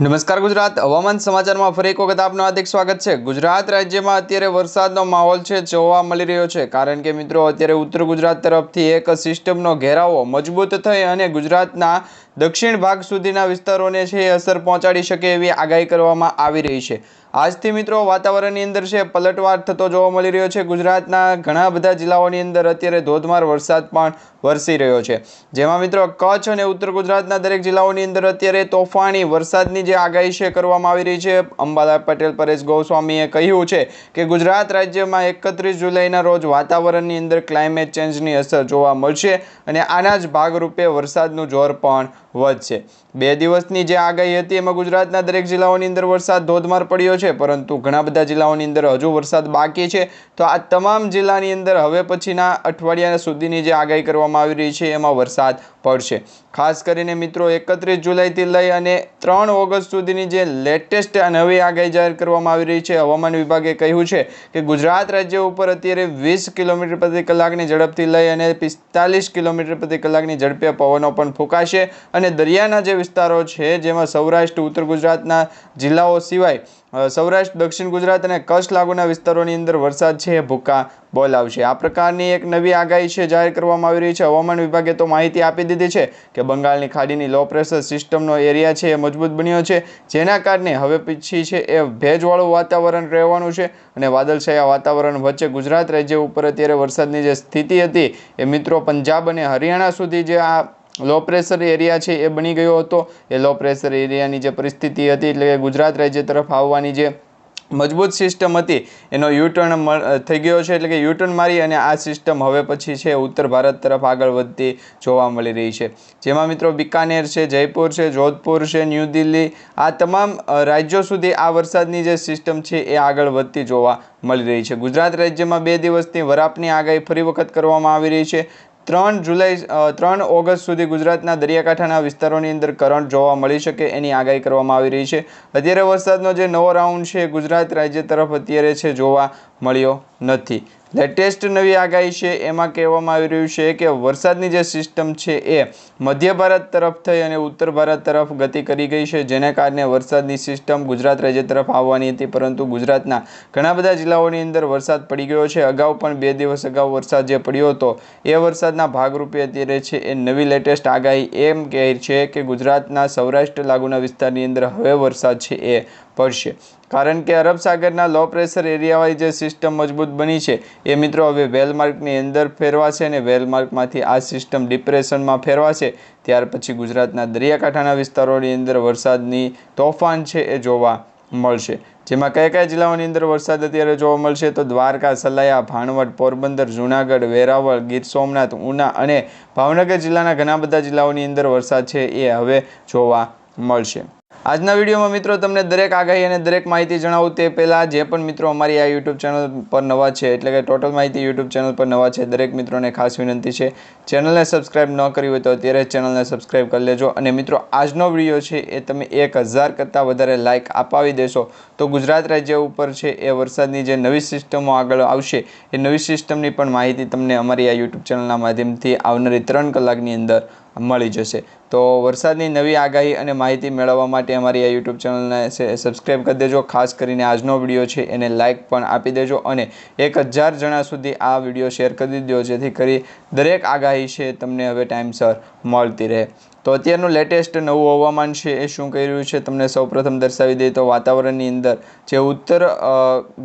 નમસ્કાર ગુજરાત. હવામાન સમાચારમાં ફરી એક વખત આપનું હાર્દિક સ્વાગત છે. ગુજરાત રાજ્યમાં અત્યારે વરસાદનો માહોલ છે, જોવા મળી રહ્યો છે. કારણ કે મિત્રો, અત્યારે ઉત્તર ગુજરાત તરફથી એક સિસ્ટમનો ઘેરાવો મજબૂત થઈ અને ગુજરાતના દક્ષિણ ભાગ સુધીના વિસ્તારોને છે અસર પહોંચાડી શકે એવી આગાહી કરવામાં આવી રહી છે. આજથી મિત્રો વાતાવરણની અંદર છે પલટવાર થતો જોવા મળી રહ્યો છે. ગુજરાતના ઘણા બધા જિલ્લાઓની અંદર અત્યારે ધોધમાર વરસાદ પણ વરસી રહ્યો છે. જેમાં મિત્રો કચ્છ અને ઉત્તર ગુજરાતના દરેક જિલ્લાઓની અંદર અત્યારે તોફાની વરસાદની જે આગાહી છે કરવામાં આવી રહી છે. અંબાલા પટેલ, પરેશ ગોસ્વામીએ કહ્યું છે કે ગુજરાત રાજ્યમાં એકત્રીસ જુલાઈના રોજ વાતાવરણની અંદર ક્લાઇમેટ ચેન્જની અસર જોવા મળશે અને આના જ ભાગરૂપે વરસાદનું જોર પણ વધશે બે દિવસની જે આગાહી હતી, એમાં ગુજરાતના દરેક જિલ્લાઓની અંદર વરસાદ ધોધમાર પડ્યો છે, પરંતુ ઘણા બધા જિલ્લાઓની અંદર હજુ વરસાદ બાકી છે. તો આ તમામ જિલ્લાની અંદર હવે પછીના અઠવાડિયા સુધીની જે આગાહી કરવામાં આવી રહી છે, એમાં વરસાદ પડશે. ખાસ કરીને મિત્રો, એકત્રીસ જુલાઈથી લઈ અને ત્રણ ઓગસ્ટ સુધીની જે લેટેસ્ટ નવી આગાહી જાહેર કરવામાં આવી રહી છે, હવામાન વિભાગે કહ્યું છે કે ગુજરાત રાજ્ય ઉપર અત્યારે વીસ કિલોમીટર પ્રતિ કલાકની ઝડપથી લઈ અને પિસ્તાલીસ કિલોમીટર પ્રતિ કલાકની ઝડપે પવનો પણ ફૂંકાશે અને દરિયાના જે વિસ્તારો છે, જેમાં સૌરાષ્ટ્ર, ઉત્તર ગુજરાતના જિલ્લાઓ સિવાય સૌરાષ્ટ્ર, દક્ષિણ ગુજરાત અને કચ્છ લાગુના વિસ્તારોની અંદર વરસાદ છે એ ભૂકા બોલાવશે. આ પ્રકારની એક નવી આગાહી છે, જાહેર કરવામાં આવી રહી છે. હવામાન વિભાગે તો માહિતી આપી દીધી છે કે બંગાળની ખાડીની લો પ્રેશર સિસ્ટમનો એરિયા છે, એ મજબૂત બન્યો છે. જેના કારણે હવે પછી છે એ ભેજવાળું વાતાવરણ રહેવાનું છે અને વાદળછાયા વાતાવરણ વચ્ચે ગુજરાત રાજ્ય ઉપર અત્યારે વરસાદની જે સ્થિતિ હતી, એ મિત્રો, પંજાબ અને હરિયાણા સુધી જે આ લો પ્રેશર એરિયા છે એ બની ગયો હતો. એ લો પ્રેશર એરિયાની જે પરિસ્થિતિ હતી, એટલે કે ગુજરાત રાજ્ય તરફ આવવાની જે મજબૂત સિસ્ટમ હતી, એનો યુટર્ન થઈ ગયો છે. એટલે કે યુટર્ન મારી અને આ સિસ્ટમ હવે પછી છે ઉત્તર ભારત તરફ આગળ વધતી જોવા મળી રહી છે. જેમાં મિત્રો બિકાનેર છે, જયપુર છે, જોધપુર છે, ન્યૂ દિલ્હી, આ તમામ રાજ્યો સુધી આ વરસાદની જે સિસ્ટમ છે એ આગળ વધતી જોવા મળી રહી છે. ગુજરાત રાજ્યમાં બે દિવસની વરાપની આગાહી ફરી વખત કરવામાં આવી રહી છે. ત્રણ જુલાઈ ત્રણ ઓગસ્ટ સુધી ગુજરાતના દરિયાકાંઠાના વિસ્તારોની અંદર કરંટ જોવા મળી શકે એની આગાહી કરવામાં આવી રહી છે. અત્યારે વરસાદનો જે નવો રાઉન્ડ છે, ગુજરાત રાજ્ય તરફ અત્યારે છે જોવા મળ્યો નથી. લેટેસ્ટ નવી આગાહી છે, એમાં કહેવામાં આવી રહ્યું છે કે વરસાદની જે સિસ્ટમ છે એ મધ્ય ભારત તરફ થઈ અને ઉત્તર ભારત તરફ ગતિ કરી ગઈ છે, જેને કારણે વરસાદની સિસ્ટમ ગુજરાત રાજ્ય તરફ આવવાની હતી, પરંતુ ગુજરાતના ઘણા બધા જિલ્લાઓની અંદર વરસાદ પડી ગયો છે. અગાઉ પણ બે દિવસ અગાઉ વરસાદ જે પડ્યો હતો, એ વરસાદના ભાગરૂપે અત્યારે છે એ નવી લેટેસ્ટ આગાહી એમ કહે છે કે ગુજરાતના સૌરાષ્ટ્ર લાગુના વિસ્તારની અંદર હવે વરસાદ છે એ પડશે. કારણ કે અરબ સાગરના લો પ્રેશર એરિયાવાળી જે સિસ્ટમ મજબૂત બની છે, એ મિત્રો હવે વેલમાર્કની અંદર ફેરવાશે અને વેલમાર્કમાંથી આ સિસ્ટમ ડિપ્રેશનમાં ફેરવાશે. ત્યાર પછી ગુજરાતના દરિયાકાંઠાના વિસ્તારોની અંદર વરસાદની તોફાન છે એ જોવા મળશે. જેમાં કયા કયા જિલ્લાઓની અંદર વરસાદ અત્યારે જોવા મળશે તો દ્વારકા, સલાયા, ભાણવડ, પોરબંદર, જૂનાગઢ, વેરાવળ, ગીર સોમનાથ, ઉના અને ભાવનગર જિલ્લાના ઘણા બધા જિલ્લાઓની અંદર વરસાદ છે એ હવે જોવા મળશે. આજના વિડીયોમાં મિત્રો તમને દરેક આગાહી અને દરેક માહિતી જણાવું. તે પહેલાં જે પણ મિત્રો અમારી આ યુટ્યુબ ચેનલ પર નવા છે, એટલે કે ટોટલ માહિતી યુટ્યુબ ચેનલ પર નવા છે, દરેક મિત્રોને ખાસ વિનંતી છે. ચેનલને સબસ્ક્રાઇબ ન કરી હોય તો અત્યારે ચેનલને સબસ્ક્રાઇબ કરી લેજો. અને મિત્રો, આજનો વીડિયો છે એ તમે એક હજાર કરતાં વધારે લાઇક અપાવી દેશો. તો ગુજરાત રાજ્ય ઉપર છે એ વરસાદની જે નવી સિસ્ટમો આગળ આવશે, એ નવી સિસ્ટમની પણ માહિતી તમને અમારી આ યુટ્યુબ ચેનલના માધ્યમથી આવનારી ત્રણ કલાકની અંદર મળી જશે. તો વરસાદની નવી આગાહી અને માહિતી મેળવવા માટે અમારી આ યુટ્યુબ ચેનલને સબસ્ક્રાઈબ કરી દેજો. ખાસ કરીને આજનો વીડિયો છે, એને લાઇક પણ આપી દેજો અને એક હજાર જણા સુધી આ વીડિયો શેર કરી દેજો, જેથી કરી દરેક આગાહી છે, તમને હવે ટાઈમસર મળતી રહે. તો અત્યારનું લેટેસ્ટ નવું હવામાન છે એ શું કહી રહ્યું છે? તમને સૌપ્રથમ દર્શાવી દઈએ તો વાતાવરણની અંદર જે ઉત્તર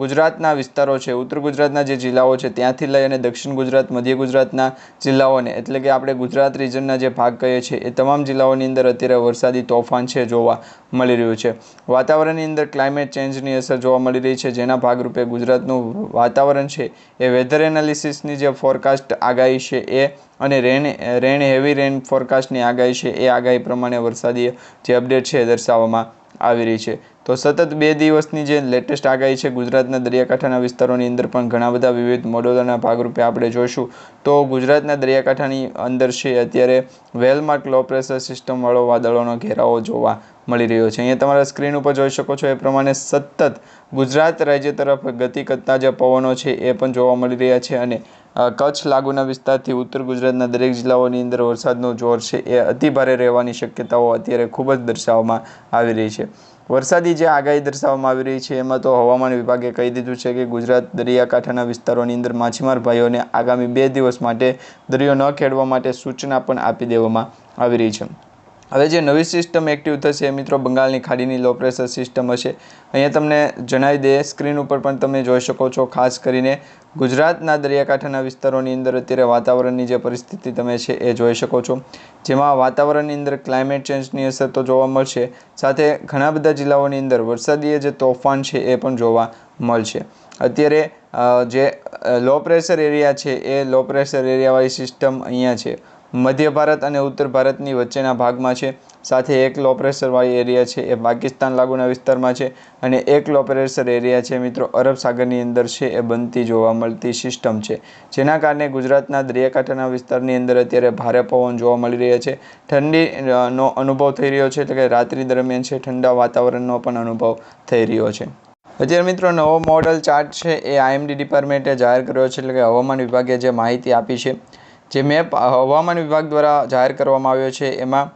ગુજરાતના વિસ્તારો છે, ઉત્તર ગુજરાતના જે જિલ્લાઓ છે, ત્યાંથી લઈ અને દક્ષિણ ગુજરાત, મધ્ય ગુજરાતના જિલ્લાઓને, એટલે કે આપણે ગુજરાત રિજનના જે ભાગ કહીએ છીએ, એ તમામ જિલ્લાઓની અંદર અત્યારે વરસાદી તોફાન છે જોવા મળી રહ્યું છે. વાતાવરણની અંદર ક્લાઇમેટ ચેન્જની અસર જોવા મળી રહી છે, જેના ભાગરૂપે ગુજરાતનું વાતાવરણ છે, એ વેધર એનાલિસિસની જે ફોરકાસ્ટ આગાહી છે એ, અને રેન રેન હેવી રેન ફોરકાસ્ટની આગાહી છે એ આગાહી પ્રમાણે વરસાદી જે અપડેટ છે એ દર્શાવવામાં આવી રહી છે. તો સતત બે દિવસની જે લેટેસ્ટ આગાહી છે ગુજરાતના દરિયાકાંઠાના વિસ્તારોની અંદર પણ ઘણા બધા વિવિધ મોડલોના ભાગરૂપે આપણે જોઈશું. તો ગુજરાતના દરિયાકાંઠાની અંદર છે અત્યારે વેલમાર્ક લો પ્રેશર સિસ્ટમવાળો વાદળોનો ઘેરાવો જોવા મળી રહ્યો છે. અહીંયા તમારા સ્ક્રીન ઉપર જોઈ શકો છો એ પ્રમાણે સતત ગુજરાત રાજ્ય તરફ ગતિ કરતા જે પવનો છે એ પણ જોવા મળી રહ્યા છે અને કચ્છ લાગુના વિસ્તારથી ઉત્તર ગુજરાતના દરેક જિલ્લાઓની અંદર વરસાદનો જોર છે એ અતિભારે રહેવાની શક્યતાઓ અત્યારે ખૂબ જ દર્શાવવામાં આવી રહી છે. વરસાદી જે આગાહી દર્શાવવામાં આવી રહી છે એમાં તો હવામાન વિભાગે કહી દીધું છે કે ગુજરાત દરિયાકાંઠાના વિસ્તારોની અંદર માછીમાર ભાઈઓને આગામી બે દિવસ માટે દરિયો ન ખેડવા માટે સૂચના પણ આપી દેવામાં આવી રહી છે. હવે જે નવી સિસ્ટમ એક્ટિવ થશે મિત્રો બંગાળની ખાડીની લો પ્રેશર સિસ્ટમ હશે. અહીંયા તમને જણાવી દઈએ, સ્ક્રીન ઉપર પણ તમે જોઈ શકો છો, ખાસ કરીને ગુજરાતના દરિયાકાંઠાના વિસ્તારોની અંદર અત્યારે વાતાવરણની જે પરિસ્થિતિ તમે છે એ જોઈ શકો છો. જેમાં વાતાવરણની અંદર ક્લાઇમેટ ચેન્જની અસર તો જોવા મળશે. સાથે ઘણા બધા જિલ્લાઓની અંદર વરસાદીય જે તોફાન છે એ પણ જોવા મળશે. અત્યારે જે લો પ્રેશર એરિયા છે એ લો પ્રેશર એરિયાવાળી સિસ્ટમ અહીંયા છે. મધ્ય ભારત અને ઉત્તર ભારતની વચ્ચેના ભાગમાં છે. સાથે એક લો પ્રેશરવાળી એરિયા છે. એ પાકિસ્તાન લાગુના વિસ્તારમાં છે અને એક લો પ્રેશર એરિયા છે મિત્રો. અરબ સાગરની અંદર છે એ બનતી જોવા મળતી સિસ્ટમ છે. જેના કારણે ગુજરાતના દરિયાકાંઠાના વિસ્તારની અંદર અત્યારે ભારે પવન જોવા મળી રહ્યા છે. ઠંડી નો અનુભવ થઈ રહ્યો છે એટલે કે રાત્રિ દરમિયાન છે ઠંડા વાતાવરણનો પણ અનુભવ થઈ રહ્યો છે. અત્યારે મિત્રો નવો મોડલ ચાર્ટ છે એ આઈએમડી ડિપાર્ટમેન્ટે જાહેર કર્યો છે એટલે કે હવામાન વિભાગે જે માહિતી આપી છે. જે મેપ હવામાન વિભાગ દ્વારા જાહેર કરવામાં આવ્યો છે, એમાં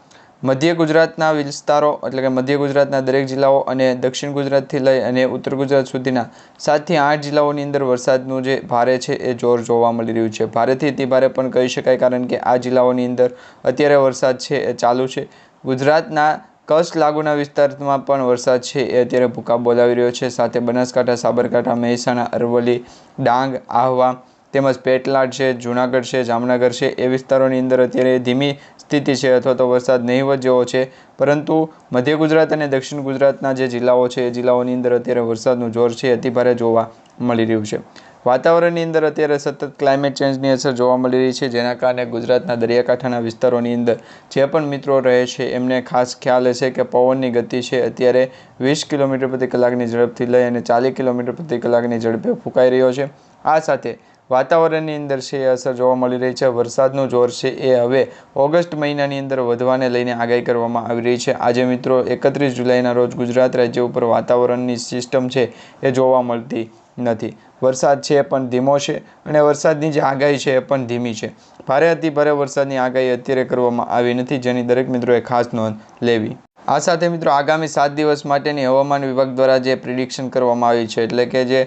મધ્ય ગુજરાતના વિસ્તારો એટલે કે મધ્ય ગુજરાતના દરેક જિલ્લાઓ અને દક્ષિણ ગુજરાતથી લઈ અને ઉત્તર ગુજરાત સુધીના સાતથી આઠ જિલ્લાઓની અંદર વરસાદનું જે ભારે છે એ જોર જોવા મળી રહ્યું છે. ભારેથી અતિ ભારે પણ કહી શકાય, કારણ કે આ જિલ્લાઓની અંદર અત્યારે વરસાદ છે એ ચાલુ છે. ગુજરાતના કચ્છ લાગુના વિસ્તારમાં પણ વરસાદ છે એ અત્યારે ભૂકા બોલાવી રહ્યો છે. સાથે બનાસકાંઠા, સાબરકાંઠા, મહેસાણા, અરવલ્લી, ડાંગ, આહવા તેમજ પેટલાદ છે, જુનાગઢ છે, જામનગર છે, એ વિસ્તારોની અંદર અત્યારે ધીમી સ્થિતિ છે અથવા તો વરસાદ નહીવત જેવો છે. પરંતુ મધ્ય ગુજરાત અને દક્ષિણ ગુજરાતના જે જિલ્લાઓ છે, એ જિલ્લાઓની અંદર અત્યારે વરસાદનું જોર છે અતિભારે જોવા મળી રહ્યું છે. વાતાવરણની અંદર અત્યારે સતત ક્લાઇમેટ ચેન્જની અસર જોવા મળી રહી છે, જેના કારણે ગુજરાતના દરિયાકાંઠાના વિસ્તારોની અંદર જે પણ મિત્રો રહે છે, એમને ખાસ ખ્યાલ હશે કે પવનની ગતિ છે, અત્યારે વીસ કિલોમીટર પ્રતિ કલાકની ઝડપથી લઈ અને ચાલીસ કિલોમીટર પ્રતિ કલાકની ઝડપે ફૂંકાઈ રહ્યો છે. આ સાથે વાતાવરણની અંદર છે એ અસર જોવા મળી રહી છે, વરસાદનું જોર છે એ હવે ઓગસ્ટ મહિનાની અંદર વધવાને લઈને આગાહી કરવામાં આવી રહી છે. આજે મિત્રો એકત્રીસ જુલાઈના રોજ ગુજરાત રાજ્ય ઉપર વાતાવરણની સિસ્ટમ છે એ જોવા મળતી નથી. વરસાદ છે એ પણ ધીમો છે અને વરસાદની જે આગાહી છે એ પણ ધીમી છે. ભારે અતિ ભારે વરસાદની આગાહી અત્યારે કરવામાં આવી નથી, જેની દરેક મિત્રોએ ખાસ નોંધ લેવી. આ સાથે મિત્રો આગામી સાત દિવસ માટેની હવામાન વિભાગ દ્વારા જે પ્રિડિક્શન કરવામાં આવી છે, એટલે કે જે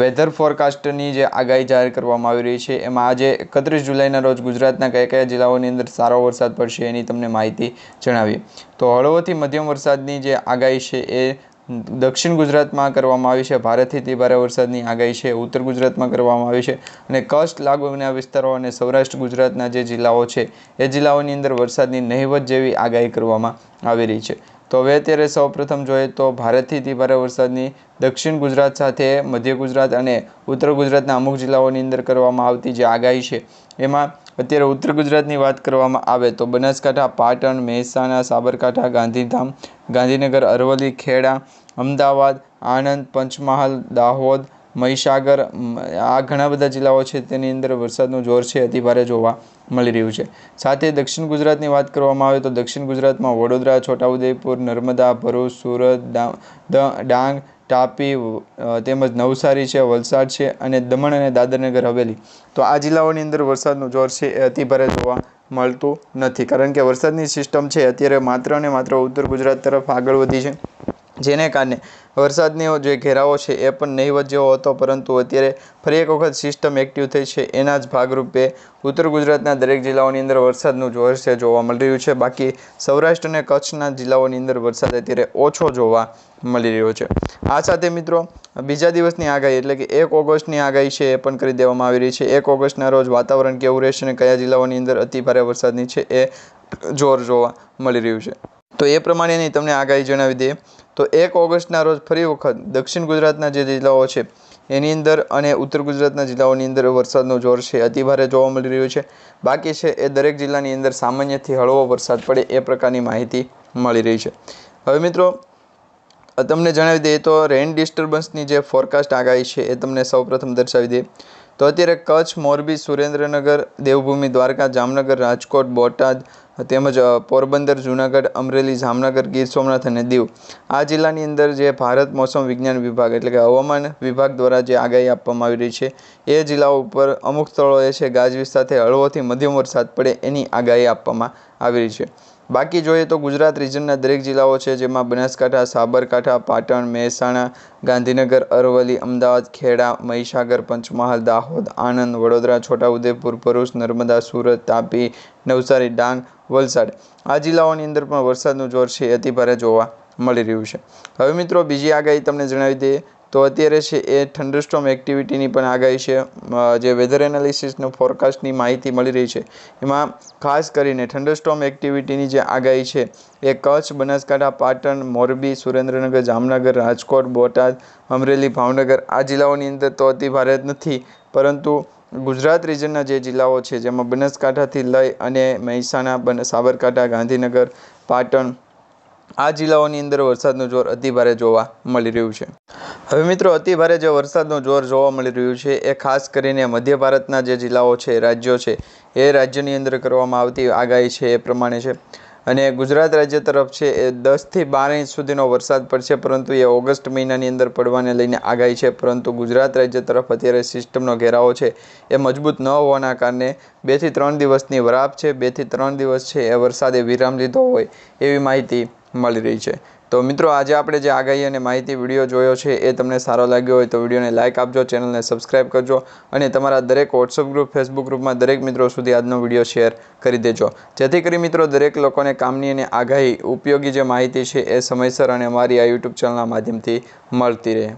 વેધર ફોરકાસ્ટની જે આગાહી જાહેર કરવામાં આવી રહી છે, એમાં આજે એકત્રીસ જુલાઈના રોજ ગુજરાતના કયા કયા જિલ્લાઓની અંદર સારો વરસાદ પડશે એની તમને માહિતી જણાવીએ. તો હળવોથી મધ્યમ વરસાદની જે આગાહી છે એ દક્ષિણ ગુજરાતમાં કરવામાં આવી છે. ભારેથી તે ભારે વરસાદની આગાહી છે. ઉત્તર ગુજરાતમાં કરવામાં આવી છે અને કચ્છ લાગુના વિસ્તારો અને સૌરાષ્ટ્ર ગુજરાતના જે જિલ્લાઓ છે, એ જિલ્લાઓની અંદર વરસાદની નહિવત જેવી આગાહી કરવામાં આવી રહી છે. તો હવે અત્યારે સૌપ્રથમ જોઈએ તો અતિ ભારે વરસાદની દક્ષિણ ગુજરાત સાથે મધ્ય ગુજરાત અને ઉત્તર ગુજરાતના અમુક જિલ્લાઓની અંદર કરવામાં આવતી જે આગાહી છે, એમાં અત્યારે ઉત્તર ગુજરાતની વાત કરવામાં આવે તો બનાસકાંઠા, પાટણ, મહેસાણા, સાબરકાંઠા, ગાંધીધામ, ગાંધીનગર, અરવલ્લી, ખેડા અમદાવાદ, આણંદ, પંચમહાલ, દાહોદ, મહીસાગર આ ઘણા બધા જિલ્લાઓ છે, તેની અંદર વરસાદનું જોર છે અતિભારે જોવા મળી રહ્યું છે. સાથે દક્ષિણ ગુજરાતની વાત કરવામાં આવે તો દક્ષિણ ગુજરાતમાં વડોદરા, છોટાઉદેપુર, નર્મદા, ભરૂચ, સુરત ડાંગ, તાપી તેમજ નવસારી છે, વલસાડ છે અને દમણ અને દાદરનગર હવેલી. તો આ જિલ્લાઓની અંદર વરસાદનું જોર છે એ અતિભારે જોવા મળતું નથી. કારણ કે વરસાદની સિસ્ટમ છે અત્યારે માત્ર અને માત્ર ઉત્તર ગુજરાત તરફ આગળ વધી છે. જેને કારણે વરસાદનો જે ઘેરાવો છે એ પણ નહિવત જેવો હતો, પરંતુ અત્યારે ફરી એક વખત સિસ્ટમ એક્ટિવ થઈ છે. એના જ ભાગરૂપે ઉત્તર ગુજરાતના દરેક જિલ્લાઓની અંદર વરસાદનું જોર છે જોવા મળી રહ્યું છે. બાકી સૌરાષ્ટ્ર અને કચ્છના જિલ્લાઓની અંદર વરસાદ અત્યારે ઓછો જોવા મળી રહ્યો છે. આ સાથે મિત્રો, બીજા દિવસની આગાહી એટલે કે એક ઓગસ્ટની આગાહી છે એ પણ કરી દેવામાં આવી રહી છે. એક ઓગસ્ટના રોજ વાતાવરણ કેવું રહેશે અને કયા જિલ્લાઓની અંદર અતિ ભારે વરસાદની છે એ જોર જોવા મળી રહ્યું છે. તો એ પ્રમાણેની તમને આગાહી જણાવી દઈએ. તો એક ઓગસ્ટના રોજ ફરી વખત દક્ષિણ ગુજરાતના જે જિલ્લાઓ છે, એની અંદર અને ઉત્તર ગુજરાતના જિલ્લાઓની અંદર વરસાદનો જોર છે અતિભારે જોવા મળી રહ્યો છે. બાકી છે એ દરેક જિલ્લાની અંદર સામાન્યથી હળવો વરસાદ પડે એ પ્રકારની માહિતી મળી રહી છે. હવે મિત્રો તમને જણાવી દઈએ તો રેન ડિસ્ટર્બન્સની જે ફોરકાસ્ટ આગાહી છે એ તમને સૌપ્રથમ દર્શાવી દઈએ. તો અત્યારે કચ્છ, મોરબી, સુરેન્દ્રનગર, દેવભૂમિ, દ્વારકા, જામનગર, રાજકોટ, બોટાદ તેમજ પોરબંદર, જુનાગઢ, અમરેલી, જામનગર, ગીર સોમનાથ અને દીવ. આ જિલ્લાની અંદર જે ભારત મોસમ વિજ્ઞાન વિભાગ એટલે કે હવામાન વિભાગ દ્વારા જે આગાહી આપવામાં આવી રહી છે, એ જિલ્લાઓ ઉપર અમુક સ્થળોએ છે ગાજવીજ સાથે હળવોથી મધ્યમ વરસાદ પડે એની આગાહી આપવામાં આવી રહી છે. બાકી જોઈએ તો ગુજરાત રિજનના દરેક જિલ્લાઓ છે જેમાં બનાસકાંઠા, સાબરકાંઠા, પાટણ, મહેસાણા, ગાંધીનગર, અરવલ્લી, અમદાવાદ, ખેડા, મહીસાગર, પંચમહાલ, દાહોદ, આણંદ, વડોદરા, છોટાઉદેપુર, ભરૂચ, નર્મદા, સુરત, તાપી, નવસારી, ડાંગ, વલસાડ. આ જિલ્લાઓની અંદર પણ વરસાદનું જોર છે, અતિભારે જોવા મળી રહ્યું છે. હવે મિત્રો, બીજી આગાહી તમને જણાવી દઈએ. તો અત્યારે છે એ થંડરસ્ટોમ એક્ટિવિટીની પણ આગાહી છે. જે વેધર એનાલિસિસનો ફોરકાસ્ટની માહિતી મળી રહી છે. એમાં ખાસ કરીને થંડરસ્ટોમ એક્ટિવિટીની જે આગાહી છે, એ કચ્છ, બનાસકાંઠા, પાટણ, મોરબી, સુરેન્દ્રનગર, જામનગર, રાજકોટ, બોટાદ, અમરેલી, ભાવનગર આ જિલ્લાઓની અંદર તો અતિ ભારે નથી. પરંતુ ગુજરાત રિજનના જે જિલ્લાઓ છે, જેમાં બનાસકાંઠાથી લઈ અને મહેસાણા સાબરકાંઠા, ગાંધીનગર, પાટણ આ જિલ્લાઓની અંદર વરસાદનું જોર અતિભારે જોવા મળી રહ્યું છે. હવે મિત્રો અતિભારે જે વરસાદનું જોર જોવા મળી રહ્યું છે, એ ખાસ કરીને મધ્ય ભારતના જે જિલ્લાઓ છે, રાજ્યો છે, એ રાજ્યની અંદર કરવામાં આવતી આગાહી છે એ પ્રમાણે છે. અને ગુજરાત રાજ્ય તરફ છે, એ દસથી બાર ઇંચ સુધીનો વરસાદ પડશે, પરંતુ એ ઓગસ્ટ મહિનાની અંદર પડવાને લઈને આગાહી છે. પરંતુ ગુજરાત રાજ્ય તરફ અત્યારે સિસ્ટમનો ઘેરાવો છે, એ મજબૂત ન હોવાના કારણે બેથી ત્રણ દિવસની વરાપ છે. બેથી ત્રણ દિવસ છે, એ વરસાદે વિરામ લીધો હોય એવી માહિતી મળી રહી છે. તો મિત્રો, આજે આપણે જે આગાહી અને માહિતી વીડિયો જોયો છે એ તમને સારો લાગ્યો હોય તો વિડીયોને લાઇક આપજો, ચેનલને સબસ્ક્રાઇબ કરજો અને તમારા દરેક વોટ્સઅપ ગ્રુપ ફેસબુક ગ્રુપમાં દરેક મિત્રો સુધી આજનો વીડિયો શેર કરી દેજો. જેથી કરી મિત્રો, દરેક લોકોને કામની અને આગાહી ઉપયોગી જે માહિતી છે એ સમયસર અને અમારી આ યુટ્યુબ ચેનલના માધ્યમથી મળતી રહે.